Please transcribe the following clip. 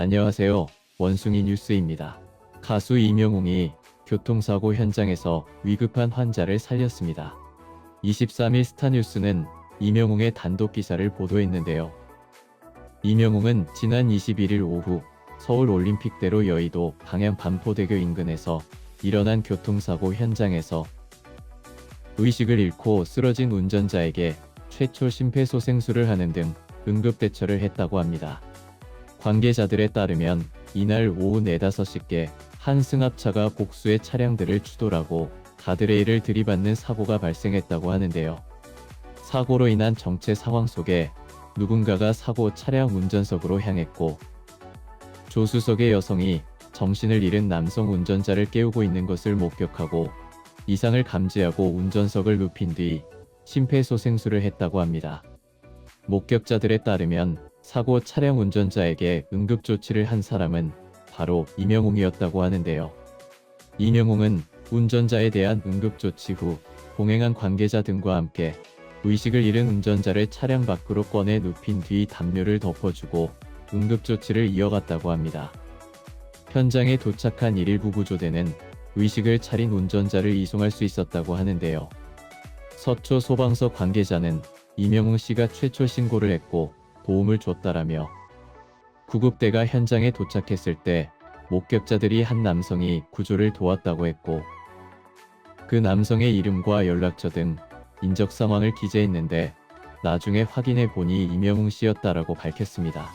안녕하세요. 원숭이 뉴스입니다. 가수 이명웅이 교통사고 현장에서 위급한 환자를 살렸습니다. 23일 스타뉴스는 이명웅의 단독 기사를 보도했는데요. 이명웅은 지난 21일 오후 서울 올림픽대로 여의도 방향 반포대교 인근에서 일어난 교통사고 현장에서 의식을 잃고 쓰러진 운전자에게 최초 심폐소생술을 하는 등 응급 대처를 했다고 합니다. 관계자들에 따르면 이날 오후 4, 5시께 한 승합차가 복수의 차량들을 추돌하고 가드레일을 들이받는 사고가 발생했다고 하는데요. 사고로 인한 정체 상황 속에 누군가가 사고 차량 운전석으로 향했고 조수석의 여성이 정신을 잃은 남성 운전자를 깨우고 있는 것을 목격하고 이상을 감지하고 운전석을 눕힌 뒤 심폐소생술을 했다고 합니다. 목격자들에 따르면 사고 차량 운전자에게 응급 조치를 한 사람은 바로 이명웅이었다고 하는데요. 이명웅은 운전자에 대한 응급 조치 후 동행한 관계자 등과 함께 의식을 잃은 운전자를 차량 밖으로 꺼내 눕힌 뒤 담요를 덮어주고 응급 조치를 이어갔다고 합니다. 현장에 도착한 119 구조대는 의식을 차린 운전자를 이송할 수 있었다고 하는데요. 서초 소방서 관계자는 이명웅 씨가 최초 신고를 했고 도움을 줬다라며 구급대가 현장에 도착했을 때 목격자들이 한 남성이 구조를 도왔다고 했고 그 남성의 이름과 연락처 등 인적 상황을 기재했는데 나중에 확인해 보니 이명웅 씨였다라고 밝혔습니다.